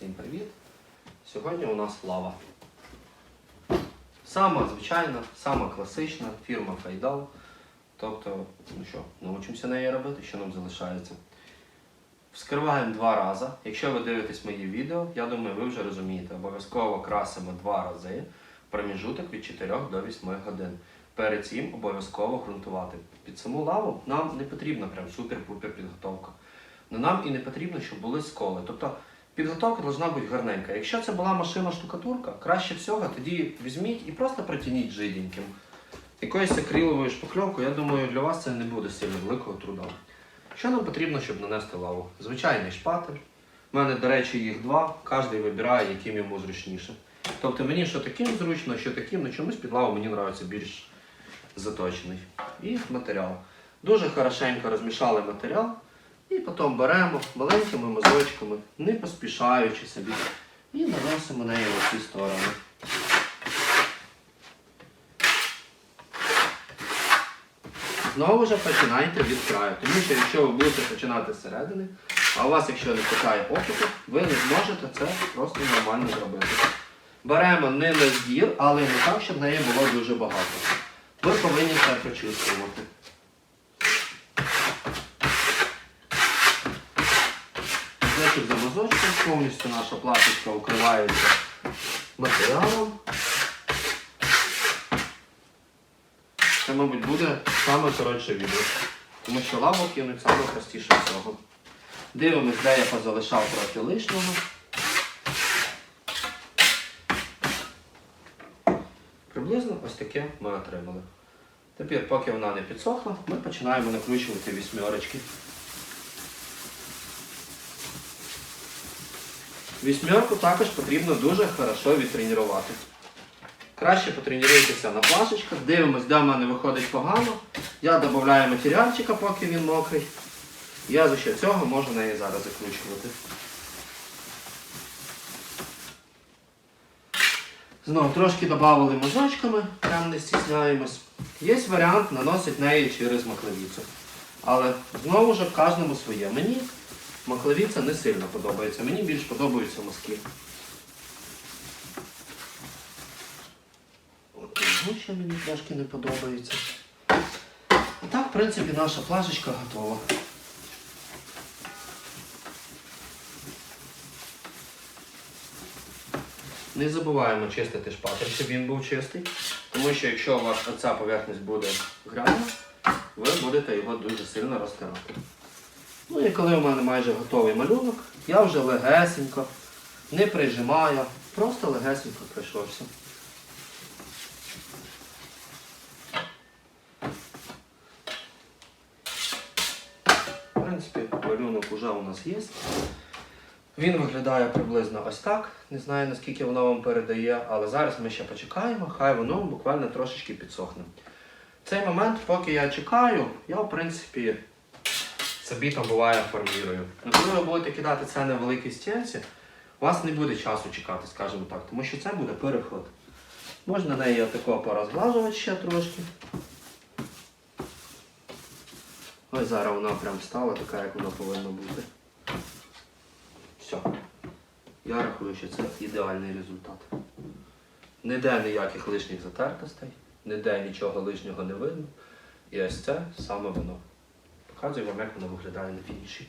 Всім привіт! Сьогодні у нас лава. Сама звичайна, сама класична фірма Файдал. Тобто, ну що, научимося неї робити, що нам залишається. Вскриваємо два рази. Якщо ви дивитесь мої відео, я думаю, ви вже розумієте. Обов'язково красимо два рази проміжуток від 4 до 8 годин. Перед цим обов'язково ґрунтувати. Під саму лаву нам не потрібна прям супер-пупер підготовка. Но нам і не потрібно, щоб були сколи. Тобто підготовка повинна бути гарненька. Якщо це була машина штукатурка, краще всього тоді візьміть і просто протягніть жиденьким. Якоюсь акриловою шпакльовкою, я думаю, для вас це не буде сильно великого труда. Що нам потрібно, щоб нанести лаву? Звичайний шпатель. У мене, до речі, їх два, кожен вибирає, яким йому зручніше. Тобто мені що таким зручно, що таким, ну чомусь під лаву мені подобається більш заточений. І матеріал. Дуже хорошенько розмішали матеріал. І потім беремо маленькими мазочками, не поспішаючи собі, і наносимо неї в усі сторони. Знову ж починайте від краю, тому що якщо ви будете починати зсередини, а у вас, якщо не вистачає опиту, ви не зможете це просто нормально зробити. Беремо не на збір, але не так, щоб неї було дуже багато. Ви повинні це прочувствувати. Мазочок за мазочком, повністю наша платочка укривається матеріалом. Це, мабуть, буде саме коротше відео. Тому що лаву кинуть саме простіше всього. Дивимось, де я позалишав трохи лишнього. Приблизно ось таке ми отримали. Тепер, поки вона не підсохла, ми починаємо накручувати вісьмерочки. Вісьмерку також потрібно дуже хорошо відтренувати. Краще потренуйтеся на плашечках, дивимось, де в мене виходить погано. Я додаю матеріальчика, поки він мокрий. Я за що цього можу неї зараз закручувати. Знову трошки додали мазочками, прям не стісняємось. Є варіант наносити неї через маклавіцу. Але знову ж кожному своє. Мені маклавіця не сильно подобається, мені більш подобаються мазки. Ще мені трошки не подобається. І так, в принципі, наша плашечка готова. Не забуваємо чистити шпатель, щоб він був чистий. Тому що якщо у вас оця поверхність буде грязна, ви будете його дуже сильно розтирати. Ну і коли у мене майже готовий малюнок, я вже легесенько, не прижимаю, просто легесенько пройшовся. В принципі, малюнок вже у нас є. Він виглядає приблизно ось так. Не знаю наскільки воно вам передає, але зараз ми ще почекаємо, хай воно буквально трошечки підсохне. В цей момент, поки я чекаю, я в принципі собі там буває формірую. Коли ви будете кидати це на великій стінці, у вас не буде часу чекати, скажімо так, тому що це буде переход. Можна неї отако порозглажувати ще трошки. Ось зараз вона прям стала така, як вона повинна бути. Все. Я рахую, що це ідеальний результат. Ніде ніяких лишніх затертостей, ніде нічого лишнього не видно. І ось це саме воно. Показую вам, як воно виглядає на фініші.